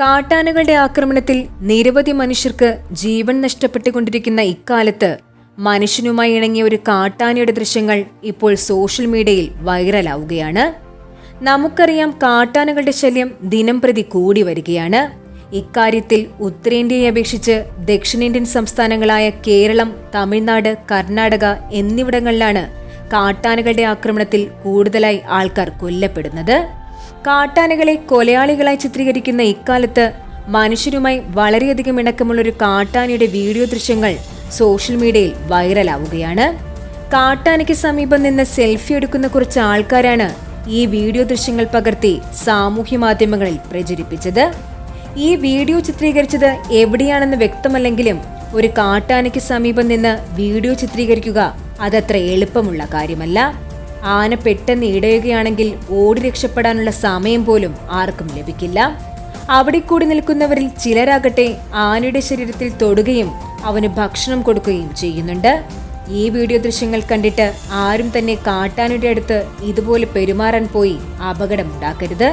കാട്ടാനകളുടെ ആക്രമണത്തിൽ നിരവധി മനുഷ്യർക്ക് ജീവൻ നഷ്ടപ്പെട്ടുകൊണ്ടിരിക്കുന്ന ഇക്കാലത്ത് മനുഷ്യനുമായി ഇണങ്ങിയ ഒരു കാട്ടാനയുടെ ദൃശ്യങ്ങൾ ഇപ്പോൾ സോഷ്യൽ മീഡിയയിൽ വൈറലാവുകയാണ്. നമുക്കറിയാം കാട്ടാനകളുടെ ശല്യം ദിനം പ്രതി കൂടി വരികയാണ്. ഇക്കാര്യത്തിൽ ഉത്തരേന്ത്യയെ അപേക്ഷിച്ച് ദക്ഷിണേന്ത്യൻ സംസ്ഥാനങ്ങളായ കേരളം തമിഴ്നാട് കർണാടക എന്നിവിടങ്ങളിലാണ് കാട്ടാനകളുടെ ആക്രമണത്തിൽ കൂടുതലായി ആൾക്കാർ കൊല്ലപ്പെടുന്നത്. കാട്ടാനകളെ കൊലയാളികളായി ചിത്രീകരിക്കുന്ന ഇക്കാലത്ത് മനുഷ്യരുമായി വളരെയധികം ഇണക്കമുള്ള ഒരു കാട്ടാനയുടെ വീഡിയോ ദൃശ്യങ്ങൾ സോഷ്യൽ മീഡിയയിൽ വൈറലാവുകയാണ്. കാട്ടാനയ്ക്ക് സമീപം നിന്ന് സെൽഫി എടുക്കുന്ന കുറച്ച് ആൾക്കാരാണ് ഈ വീഡിയോ ദൃശ്യങ്ങൾ പകർത്തി സാമൂഹ്യ മാധ്യമങ്ങളിൽ പ്രചരിപ്പിച്ചത്. ഈ വീഡിയോ ചിത്രീകരിച്ചത് എവിടെയാണെന്ന് വ്യക്തമല്ലെങ്കിലും ഒരു കാട്ടാനയ്ക്ക് സമീപം നിന്ന് വീഡിയോ ചിത്രീകരിക്കുക അതത്ര എളുപ്പമുള്ള കാര്യമല്ല. ആന പെട്ടെന്ന് ഇടയുകയാണെങ്കിൽ ഓടി രക്ഷപ്പെടാനുള്ള സമയം പോലും ആർക്കും ലഭിക്കില്ല. അവിടെ കൂടി നിൽക്കുന്നവരിൽ ചിലരാകട്ടെ ആനയുടെ ശരീരത്തിൽ തൊടുകയും അവന് ഭക്ഷണം കൊടുക്കുകയും ചെയ്യുന്നുണ്ട്. ഈ വീഡിയോ ദൃശ്യങ്ങൾ കണ്ടിട്ട് ആരും തന്നെ കാട്ടാനയുടെ അടുത്ത് ഇതുപോലെ പെരുമാറാൻ പോയി അപകടമുണ്ടാക്കരുത്.